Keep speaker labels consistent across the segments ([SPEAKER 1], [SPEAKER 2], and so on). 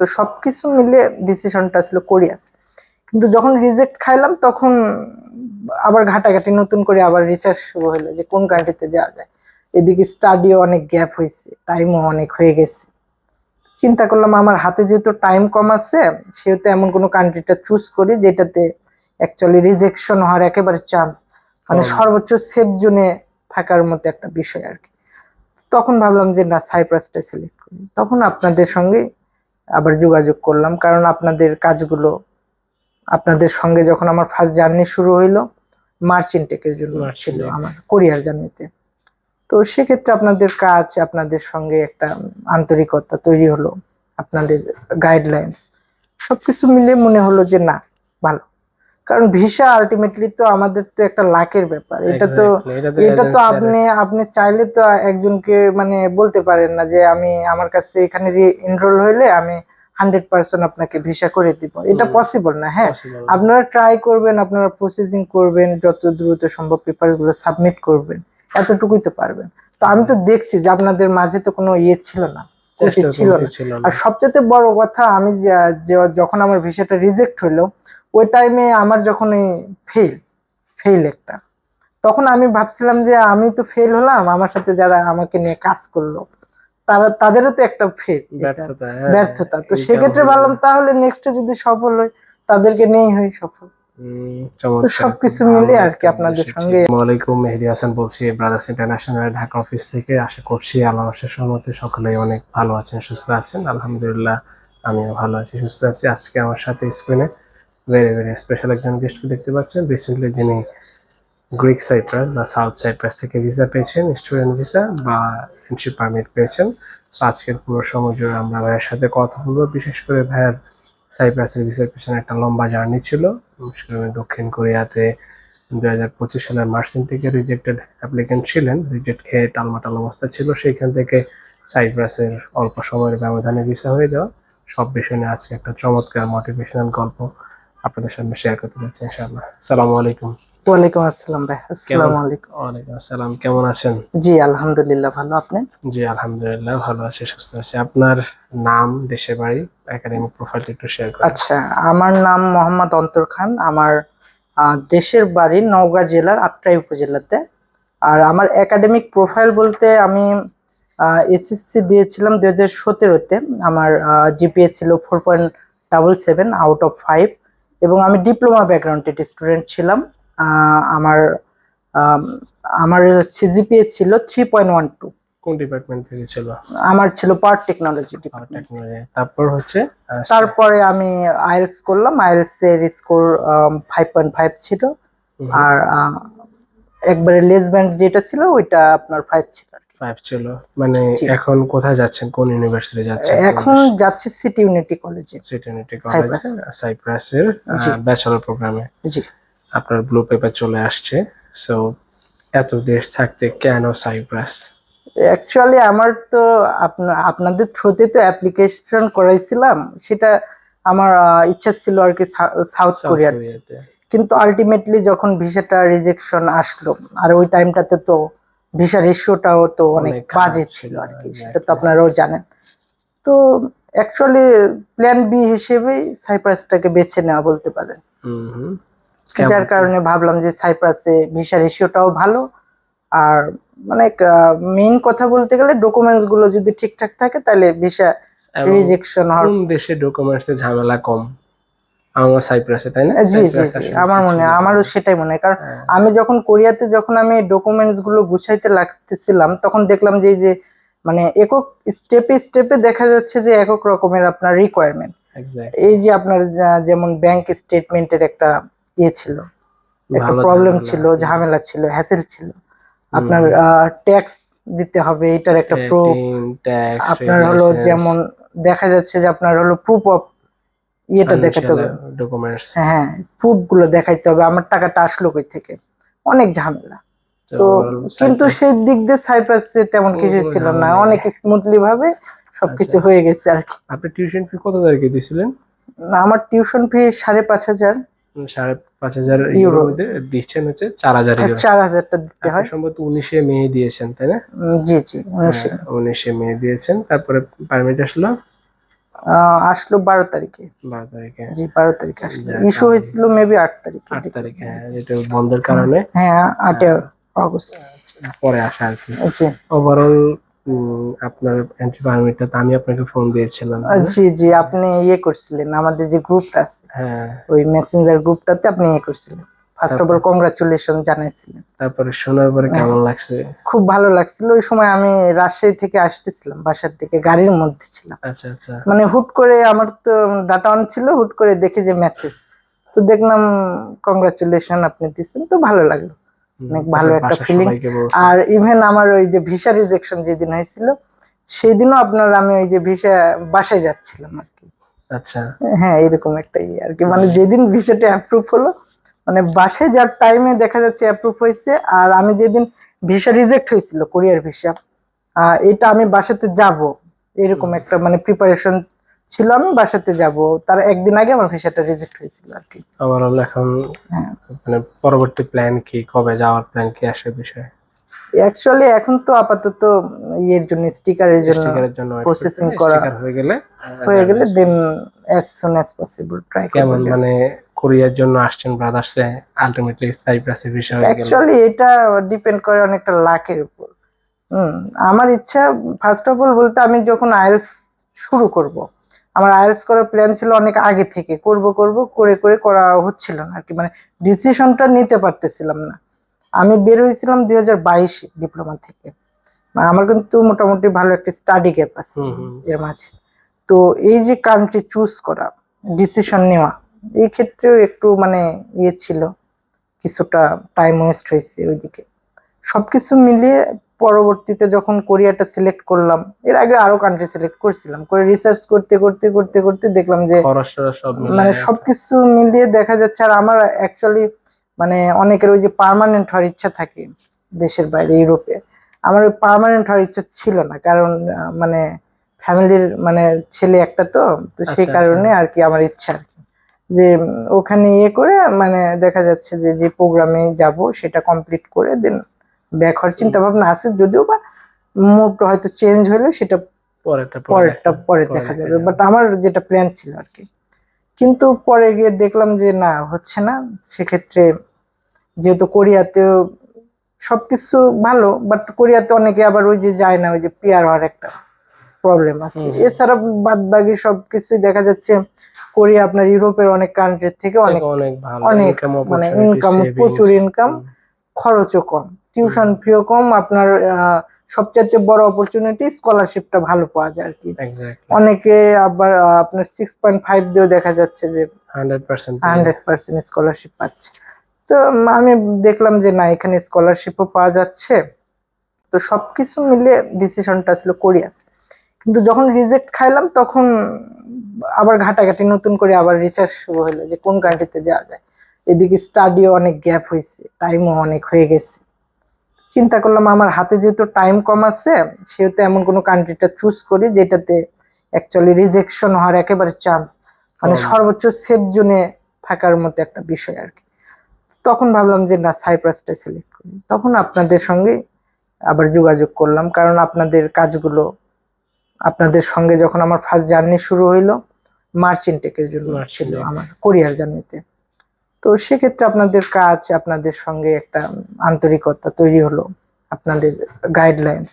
[SPEAKER 1] তো সব কিছু মিলে ডিসিশনটা ছিল কোরিয়া। কিন্তু যখন রিজেক্ট খাইলাম তখন আবার ঘাটাঘাটি নতুন করে আবার রিসার্চ শুরু হলো যে কোন কান্ট্রিতে যাওয়া যায়। এদিকে স্টাডিও অনেক গ্যাপ হয়েছে টাইমও অনেক হয়ে গেছে। চিন্তা করলাম আমার হাতে যেহেতু টাইম কম আছে সেহেতু এমন কোনো কান্ট্রিটা চুজ করি যেটাতে অ্যাকচুয়ালি রিজেকশন হওয়ার একেবারে চান্স মানে সর্বোচ্চ সেফ জোনে থাকার মতো একটা বিষয় আর কি। তখন ভাবলাম যে না সাইপ্রাসটা সিলেক্ট করি। তখন আপনাদের সঙ্গে আবার যোগাযোগ করলাম। কারণ আপনাদের কাজগুলো আপনাদের সঙ্গে যখন আমার ফার্স্ট জার্নি শুরু হইল মার্চ ইনটেকের জন্য ছিল আমার কোরিয়ার জার্নিতে তো সেক্ষেত্রে আপনাদের কাজ আপনাদের সঙ্গে একটা আন্তরিকতা তৈরি হলো আপনাদের গাইডলাইন্স সবকিছু মিলে মনে হলো যে না ভালো। কারণ ভিসা আলটিমেটলি তো আমাদের তো একটা লাকের ব্যাপার। এটা তো এটা তো আপনি আপনি চাইলে তো একজনকে মানে বলতে পারেন না যে আমি আমার কাছে এখানে এনরোল হইলে আমি হান্ড্রেড পার্সেন্ট আপনাকে ভিসা করে দিব। এটা পসিবল না হ্যাঁ? আপনারা ট্রাই করবেন আপনারা প্রসেসিং করবেন যত দ্রুত সম্ভব পেপারগুলো সাবমিট করবেন এতটুকুই তো পারবেন। তো আমি তো দেখছি যে আপনাদের মাঝে তো কোনো ইয়ে ছিল না ছিল না। আর সবচেয়ে বড় কথা আমি যখন আমার ভিসাটা রিজেক্ট হইল ওই টাইমে আমার যখন ফেল ফেল একটা তখন আমি ভাবছিলাম যে আমি তো ফেল হলাম আমার সাথে যারা আমাকে নিয়ে কাজ করল তারা তাদেরও তো একটা ফেল
[SPEAKER 2] ব্যর্থতা হ্যাঁ,
[SPEAKER 1] তো সেক্ষেত্রে ভাবলাম তাহলে নেক্সটে যদি সফল হয় তাদেরকে নিয়েই হয় সফল। সবকিছু মিলে আর কি আপনাদের সঙ্গে।
[SPEAKER 2] আলাইকুম মেহেদি হাসান বলছি ব্রাদার্স ইন্টারন্যাশনাল ঢাকা অফিস থেকে। আশা করছি আল্লাহ সহমতে সকলেই অনেক ভালো আছেন সুস্থ আছেন। আলহামদুলিল্লাহ আমিও ভালো আছি সুস্থ আছি। আজকে আমার সাথে স্ক্রিনে ভেরি ভেরি স্পেশাল একজন গেস্টকে দেখতে পাচ্ছেন। রিসেন্টলি যিনি গ্রিক সাইপ্রাস বা সাউথ সাইপ্রাস থেকে ভিসা পেয়েছেন স্টুডেন্ট ভিসা বা ফ্রেন্ডশিপ পারমিট পেয়েছেন। সো আজকের পুরো সময় জুড়ে আমরা ভাইয়ের সাথে কথা বলব। বিশেষ করে ভাইয়ের সাইপ্রাসের ভিসার পেছনে একটা লম্বা জার্নি ছিল। বিশেষ করে দক্ষিণ কোরিয়াতে দু হাজার পঁচিশ সালের মার্চেন্ট থেকে রিজেক্টেড অ্যাপ্লিকেন্ট ছিলেন। রিজেক্ট খেয়ে টালমাটাল অবস্থা ছিল। সেইখান থেকে সাইপ্রাসের অল্প সময়ের ব্যবধানে ভিসা হয়ে যাওয়া। সব বিষয় নিয়ে আজকে একটা চমৎকার মোটিভেশনাল গল্প। আপনাদের সামনে শেয়ার করতে যাচ্ছি ইনশাআল্লাহ। সালামু আলাইকুম।
[SPEAKER 1] ওয়ালাইকুম আসসালাম ভাই। আসসালামু আলাইকুম।
[SPEAKER 2] ওয়ালাইকুম আসসালাম। কেমন আছেন?
[SPEAKER 1] জি আলহামদুলিল্লাহ ভালো। আপনি?
[SPEAKER 2] জি আলহামদুলিল্লাহ ভালো আছি সুস্থ আছি। আপনার নাম দেশের বাড়ি একাডেমিক প্রোফাইলটা একটু শেয়ার করেন।
[SPEAKER 1] আচ্ছা আমার নাম মোহাম্মদ অন্তর খান। আমার দেশের বাড়ি নওগাঁ জেলার আত্রাই উপজেলাতে। আর আমার একাডেমিক প্রোফাইল বলতে আমি এসএসসি দিয়েছিলাম দু হাজার সতেরোতে। আমার জিপিএ ছিল four point double seven out of five এবং আমি ডিপ্লোমা ব্যাকগ্রাউন্ডেড স্টুডেন্ট ছিলাম। আমার আমার সিজিপিএ ছিল থ্রি পয়েন্ট ওয়ান টু
[SPEAKER 2] কোন ডিপার্টমেন্ট থেকে ছিল?
[SPEAKER 1] আমার ছিল পার্ট টেকনোলজি ডিপার্টমেন্ট
[SPEAKER 2] তারপর হচ্ছে
[SPEAKER 1] তারপরে আমি আইএলস করলাম। আইএলস এর স্কোর ফাইভ পয়েন্ট ফাইভ ছিল। আর একবারে লেস ব্যান্ড যেটা ছিল ওইটা আপনার ফাইভ ছিল।
[SPEAKER 2] ফাইভ ছিল। মানে এখন কোথায় যাচ্ছেন? কোন ইউনিভার্সিটি যাচ্ছেন?
[SPEAKER 1] এখন যাচ্ছে সিটি ইউনিটি কলেজে
[SPEAKER 2] সিটিউনিটি
[SPEAKER 1] সাইপ্রাস।
[SPEAKER 2] কলেজে সাইপ্রাসের ব্যাচেলর প্রোগ্রামে
[SPEAKER 1] জি।
[SPEAKER 2] আপনার ব্লু পেপার চলে আসছে। সো এত দেশ থাকতে কেন সাইপ্রাস
[SPEAKER 1] অ্যাকচুয়ালি আমার তো আপনাদের থ্রুতে তো অ্যাপ্লিকেশন করাইছিলাম। সেটা আমার ইচ্ছা ছিল আর কি সাউথ
[SPEAKER 2] কোরিয়াতে
[SPEAKER 1] কিন্তু আলটিমেটলি যখন ভিসাটা রিজেকশন আসলো আর ওই টাইমটাতে তো ভিসা রেশিওটাও তো অনেক বাজে
[SPEAKER 2] ছিল,
[SPEAKER 1] আর কি সেটা তো আপনারাও জানেন। তো অ্যাকচুয়ালি প্ল্যান বি হিসেবেই সাইপ্রাসটাকে বেছে নেওয়া বলতে পারেন। যার কারণে ভাবলাম যে সাইপ্রাসে ভিসা রেশিওটাও ভালো। আর মানে মেইন কথা বলতে গেলে ডকুমেন্টসগুলো যদি ঠিকঠাক থাকে তাহলে ভিসা রিজেকশন হওয়ার
[SPEAKER 2] কোন দেশে ডকুমেন্টস ঝামেলা কম? আমার সাইপ্রাসে তাই না?
[SPEAKER 1] জি জি আমার মনে হয় আমারও সেটাই মনে হয়। কারণ
[SPEAKER 2] হ্যাঁ।
[SPEAKER 1] আমি যখন কোরিয়াতে যখন আমি ডকুমেন্টসগুলো গুছাইতে লাগতেছিলাম তখন দেখলাম যে এই যে মানে একক স্টেপে স্টেপে দেখা যাচ্ছে যে একক রকমের আপনার রিকোয়ারমেন্ট এই যে আপনার যেমন ব্যাংক স্টেটমেন্টের একটা ইয়ে ছিল একটা প্রবলেম ছিল ঝামেলা ছিল হ্যাসেল ছিল। আপনার ট্যাক্স দিতে হবে এটার একটা প্রুফ আপনার হলো যেমন দেখা যাচ্ছে যে আপনার হলো প্রুফ অফ ইয়েটা দেখাতে হবে।
[SPEAKER 2] documents।
[SPEAKER 1] হ্যাঁ প্রুফগুলো দেখাইতে হবে। আমার টাকাটা আসলো কই থেকে? অনেক ঝামেলা।
[SPEAKER 2] তো
[SPEAKER 1] কিন্তু সেই দিক দিয়ে সাইপ্রাসে তেমন কিছু ছিল না। অনেক স্মুথলি ভাবে সবকিছু
[SPEAKER 2] আচ্ছা।
[SPEAKER 1] হয়ে গেছে আর কি।
[SPEAKER 2] আপনি টিউশন ফি কত তারিখে দিয়েছিলেন
[SPEAKER 1] না, আমার টিউশন ফি সাড়ে পাঁচ হাজার।
[SPEAKER 2] সাড়ে পাঁচ হাজার
[SPEAKER 1] ইউরো।
[SPEAKER 2] দিচ্ছেন হচ্ছে চার হাজার
[SPEAKER 1] চার হাজারটা দিতে হয়।
[SPEAKER 2] সম্ভবত উনিশে মে দিয়েছেন তাই না?
[SPEAKER 1] জি জি উনিশে
[SPEAKER 2] হ্যাঁ, উনিশে মে দিয়েছেন। তারপরে পারমিট আসলো।
[SPEAKER 1] আসলো বারো তারিখে।
[SPEAKER 2] বারো তারিখে।
[SPEAKER 1] জি বারো তারিখে আসলো। ইস্যু হয়েছিল মেবি আট তারিখে
[SPEAKER 2] আট তারিখে যেটা বন্ধের কারণে।
[SPEAKER 1] হ্যাঁ আটে অগস্ট।
[SPEAKER 2] পরে আসা আর কি। ওভারঅল আপনার এন্ট্রি পারমিটটা তো আমি আপনাকে ফোন দিয়েছিলাম।
[SPEAKER 1] জি জি আপনি ইয়ে করছিলেন। আমাদের যে গ্রুপটা আছে
[SPEAKER 2] হ্যাঁ।
[SPEAKER 1] ওই মেসেঞ্জার গ্রুপটাতে আপনি ইয়ে করছিলেন। ফার্স্ট অফ অল কংগ্রাচুলেশন জানাইছিলেন।
[SPEAKER 2] তারপরে শোনার পরে কেমন লাগছে?
[SPEAKER 1] খুব ভালো লাগছিল। ওই সময় আমি রাজশাহী থেকে আসতেছিলাম বাসার থেকে গাড়ির মধ্যে ছিলাম।
[SPEAKER 2] আচ্ছা আচ্ছা।
[SPEAKER 1] মানে হুট করে আমার তো ডাটা অন ছিল হুট করে দেখি যে মেসেজ তো দেখলাম কংগ্রাচুলেশন আপনি দিচ্ছেন তো ভালো লাগল। অনেক ভালো একটা
[SPEAKER 2] বলছি।
[SPEAKER 1] আর ইভেন আমার ওই যে ভিসা রিজেকশন যেদিন হয়েছিল সেই দিনও আপনার আমি ওই যে ভিসা বাসায় যাচ্ছিলাম আর কি।
[SPEAKER 2] আচ্ছা।
[SPEAKER 1] হ্যাঁ এরকম একটা ইয়ে আর কি। মানে যেদিন ভিসাটা অ্যাপ্রুভ হলো মানে বাসায় যার টাইমে দেখা যাচ্ছে অ্যাপ্রুভ হয়েছে আর আমি যেদিন ভিসা রিজেক্ট হয়েছিল কোরিয়ার ভিসা এটা আমি বাসাতে যাব। এরকম একটা মানে প্রিপারেশন ছিল আমি বাসাতে যাব। তার একদিন আগে আমার ভিসাটা রিজেক্ট হয়েছিল আর কি।
[SPEAKER 2] ওভারঅল এখন
[SPEAKER 1] হ্যাঁ।
[SPEAKER 2] মানে পরবর্তী প্ল্যান কি কবে যাওয়ার প্ল্যান কি আসে বিষয়ে?
[SPEAKER 1] অ্যাকচুয়ালি এখন তো আপাতত ইয়ের জন্য স্টিকারের জন্য processing
[SPEAKER 2] করতে,
[SPEAKER 1] করা
[SPEAKER 2] হয়ে গেলে
[SPEAKER 1] হয়ে গেলে then as soon as possible try
[SPEAKER 2] কেমন
[SPEAKER 1] করব
[SPEAKER 2] মানে কোরিয়ার জন্য আসছেন ব্রাদার্সে আলটিমেটলি সাইপ্রাসে বিষয় হয়ে গেল।
[SPEAKER 1] অ্যাকচুয়ালি এটা ডিপেন্ড করে অনেকটা লাকের উপর। হুম আমার ইচ্ছা ফার্স্ট অফ অল বলতে আমি যখন আইএলস শুরু করব আমার আইএলস করার প্ল্যান ছিল অনেক আগে থেকে করব করব করে করে করা হচ্ছিল না আর কি মানে ডিসিশনটা নিতে পারতেছিলাম না। আমি বের হয়েছিলাম দুই হাজার বাইশে ডিপ্লোমা থেকে। আমার কিন্তু মোটামুটি ভালো একটা স্টাডি গ্যাপ আছে। এর মাঝে। তো এই যে কান্ট্রি চুজ করা ডিসিশন নেওয়া এই ক্ষেত্রেও একটু মানে ইয়ে ছিল কিছুটা টাইম ওয়েস্ট হয়েছে ওইদিকে। সবকিছু মিলিয়ে পরবর্তীতে যখন কোরিয়াটা সিলেক্ট করলাম এর আগে আরও কান্ট্রি সিলেক্ট করছিলাম করে রিসার্চ করতে করতে করতে করতে দেখলাম যে
[SPEAKER 2] সব
[SPEAKER 1] মানে সবকিছু মিলিয়ে দেখা যাচ্ছে আর আমার অ্যাকচুয়ালি মানে অনেকের ওই যে পার্মানেন্ট হওয়ার ইচ্ছা থাকে দেশের বাইরে ইউরোপে। আমার ওই পার্মানেন্ট হওয়ার ইচ্ছা ছিল না কারণ মানে ফ্যামিলির মানে ছেলে একটা তো তো সেই
[SPEAKER 2] আচ্ছা,
[SPEAKER 1] কারণে আর কি আমার ইচ্ছা আর যে ওখানে ইয়ে করে মানে দেখা যাচ্ছে যে যে প্রোগ্রামে যাব সেটা কমপ্লিট করে দেন ব্যাক হওয়ার চিন্তা ভাবনা আছে যদিও বা মুডটা হয়তো চেঞ্জ হলে সেটা
[SPEAKER 2] পরেরটা পরে
[SPEAKER 1] পরেরটা
[SPEAKER 2] দেখা-
[SPEAKER 1] পরে দেখা যাবে। বাট আমার যেটা প্ল্যান ছিল আর কি। কিন্তু পরে গিয়ে দেখলাম যে না হচ্ছে না। সেক্ষেত্রে যেহেতু কোরিয়াতেও সবকিছু ভালো বাট কোরিয়াতে অনেকে আবার ওই যে যায় না ওই যে পিয়ার হওয়ার একটা প্রবলেম আছে। এছাড়া বাদ বাকি সবকিছুই দেখা যাচ্ছে কোরিয়া আপনার ইউরোপের অনেক কান্ট্রির থেকে অনেক
[SPEAKER 2] অনেক
[SPEAKER 1] অনেক মানে
[SPEAKER 2] ইনকাম
[SPEAKER 1] প্রচুর
[SPEAKER 2] ইনকাম
[SPEAKER 1] খরচও কম। টিউশন ফিও কম আপনার সবচেয়ে বড় অপরচুনিটি স্কলারশিপটা ভালো পাওয়া যায় আর কি অনেকে আবার আপনার সিক্স পয়েন্ট ফাইভ দিয়েও দেখা যাচ্ছে যে
[SPEAKER 2] 100%
[SPEAKER 1] হান্ড্রেড পার্সেন্ট স্কলারশিপ পাচ্ছে। তো আমি দেখলাম যে না এখানে স্কলারশিপও পাওয়া যাচ্ছে। তো সবকিছু মিলে ডিসিশনটা ছিল কোরিয়া কিন্তু যখন রিজেক্ট খাইলাম তখন আবার ঘাটাঘাটি নতুন করে আবার রিসার্চ শুরু হলো যে কোন কান্ট্রিতে যাওয়া যায়। এদিকে স্টাডিও অনেক গ্যাপ হয়েছে টাইমও অনেক হয়ে গেছে। চিন্তা করলাম আমার হাতে যেহেতু টাইম কম আছে সেহেতু এমন কোনো কান্ট্রিটা চুজ করি যেটাতে অ্যাকচুয়ালি রিজেকশন হওয়ার একেবারে চান্স মানে সর্বোচ্চ সেফ জোনে থাকার মতো একটা বিষয় আর কি। তখন ভাবলাম যে না সাইপ্রাসটা সিলেক্ট করি। তখন আপনাদের সঙ্গে আবার যোগাযোগ করলাম কারণ আপনাদের কাজগুলো আপনাদের সঙ্গে যখন আমার ফার্স্ট জার্নি শুরু হইল মার্চ ইনটেকের জন্য ছিল আমার কোরিয়ার জার্নিতে তো। সেক্ষেত্রে আপনাদের কাজ আপনাদের সঙ্গে একটা আন্তরিকতা তৈরি হলো আপনাদের গাইডলাইন্স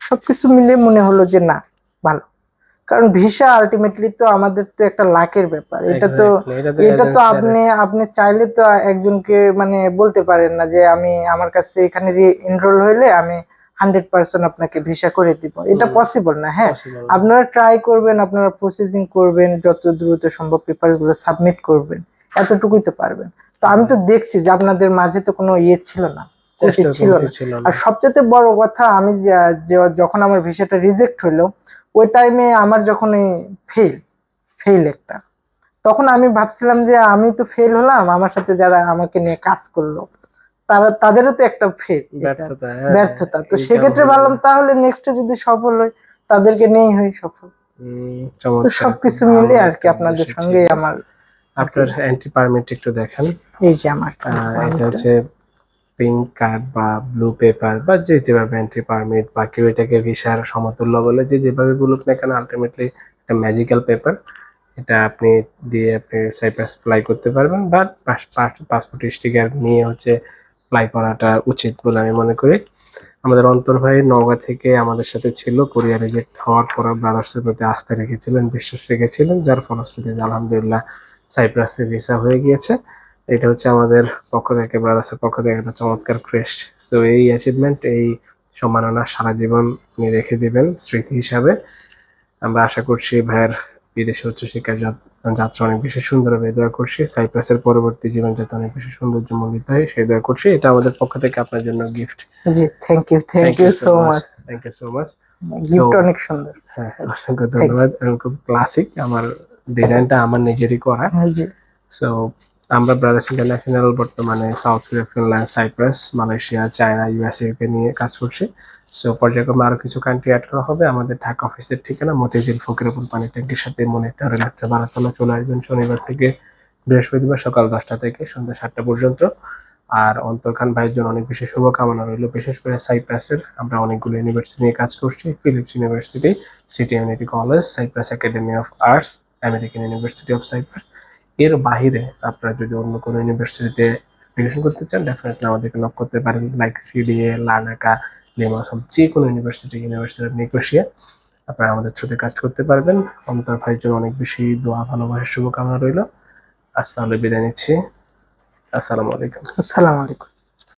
[SPEAKER 1] সবকিছু মিলে মনে হলো যে না ভালো। কারণ ভিসা আলটিমেটলি তো আমাদের তো একটা লাকের ব্যাপার। এটা তো
[SPEAKER 2] এটা তো
[SPEAKER 1] আপনি আপনি চাইলে তো একজনকে মানে বলতে পারেন না যে আমি আমার কাছে এখানে এনরোল হইলে আমি হান্ড্রেড পার্সেন্ট আপনাকে ভিসা করে দিব। এটা পসিবল না হ্যাঁ। আপনারা ট্রাই করবেন আপনারা প্রসেসিং করবেন যত দ্রুত সম্ভব পেপারগুলো সাবমিট করবেন এতটুকুই তো পারবেন। তো আমি তো দেখছি যে আপনাদের মাঝে তো কোনো ইয়ে ছিল না ছিল না। আর সবচেয়ে বড় কথা আমি যখন আমার ভিসাটা রিজেক্ট হইল ওই টাইমে আমার যখন ফেল ফেল একটা তখন আমি ভাবছিলাম যে আমি তো ফেল হলাম আমার সাথে যারা আমাকে নিয়ে কাজ করল তারা তাদেরও তো একটা ফেল
[SPEAKER 2] ব্যর্থতা হ্যাঁ,
[SPEAKER 1] ব্যর্থতা। তো সেক্ষেত্রে। ভাবলাম তাহলে নেক্সটে যদি সফল হয় তাদেরকে নিয়েই হয় সফল। তো সবকিছু মিলে আর কি আপনাদের সঙ্গে আমার
[SPEAKER 2] আপনার এন্ট্রি পারমিট একটু দেখেন।
[SPEAKER 1] এই যে আমার
[SPEAKER 2] এটা হচ্ছে পিঙ্ক কার্ড বা ব্লু পেপার বা যে যেভাবে এন্ট্রি পারমিট বা কেউ এটাকে ভিসার সমতুল্য বলে যে যেভাবে বলুক না কেন আলটিমেটলি একটা ম্যাজিক্যাল পেপার এটা আপনি দিয়ে আপনি সাইপ্রাস অ্যাপ্লাই করতে পারবেন। বা পাসপোর্ট স্টিকার নিয়ে হচ্ছে অ্যাপ্লাই করাটা উচিত বলে আমি মনে করি। আমাদের অন্তর ভাই নওগাঁ থেকে আমাদের সাথে ছিল কোরিয়া রিজেক্ট হওয়ার পর ব্রাদার্সের প্রতি আস্থা রেখেছিলেন, বিশ্বাস রেখেছিলেন, যার ফলশ্রুতিতে আলহামদুলিল্লাহ সাইপ্রাসে ভিসা হয়ে গিয়েছে। এটা হচ্ছে আমাদের পক্ষ থেকে ব্রাদার্সের পক্ষ থেকে একটা চমৎকার ক্রেস্ট তো এই অ্যাচিভমেন্ট এই সম্মাননা সারা জীবন উনি রেখে দিবেন স্মৃতি হিসাবে। আমরা আশা করছি ভাইয়ের বিদেশে উচ্চশিক্ষার শিক্ষার যাত্রা অনেক বেশি সুন্দর হবে দোয়া করছি। সাইপ্রাসের পরবর্তী জীবন যাতে অনেক বেশি সৌন্দর্যমণ্ডিত হয় সেই দোয়া করছি। এটা আমাদের পক্ষ থেকে আপনার জন্য gift
[SPEAKER 1] G thank you thank you so much
[SPEAKER 2] thank you so much
[SPEAKER 1] gift অনেক সুন্দর।
[SPEAKER 2] হ্যাঁ অসংখ্য ধন্যবাদ। খুব ক্লাসিক আমার ডিজাইনটা আমার নিজেরই করা। সো আমরা ব্রাদার্স ইন্টারন্যাশনাল বর্তমানে South Korea Finland Cyprus Malaysia China USA কে নিয়ে কাজ করছি। সো পর্যায়ক্রমে আরও কিছু কান্ট্রি অ্যাড করা হবে। আমাদের ঢাকা অফিসের ঠিকানা মতিঝিল ফকিরপুর পানি ট্যাঙ্কির সাথে মনে একটা রেলওয়ে বারাতলা চলে আসবেন শনিবার থেকে বৃহস্পতিবার সকাল দশটা থেকে সন্ধ্যা সাতটা পর্যন্ত। আর অন্তর খান ভাইয়ের জন্য অনেক বেশি শুভকামনা রইল। বিশেষ করে সাইপ্রাসের আমরা অনেকগুলো ইউনিভার্সিটি নিয়ে কাজ করছি। Philips University City Unity College Cyprus Academy of Arts American University of Cyprus এর বাহিরে আপনারা যদি অন্য কোনো ইউনিভার্সিটিতে অ্যাপ্লিকেশন করতে চান ডেফিনেটলি আমাদেরকে লক করতে পারেন। লাইক সিডিএ লানাকা লিমাসম যে কোনো ইউনিভার্সিটি ইউনিভার্সিটি আপনি কষিয়ে আপনারা আমাদের সাথে কাজ করতে পারবেন। অন্তর ভাইয়ের জন্য অনেক বেশি দোয়া, ভালোবাসার শুভকামনা রইল। আজ তাহলে বিদায় নিচ্ছি। আসসালামু আলাইকুম।
[SPEAKER 1] আসসালামু আলাইকুম।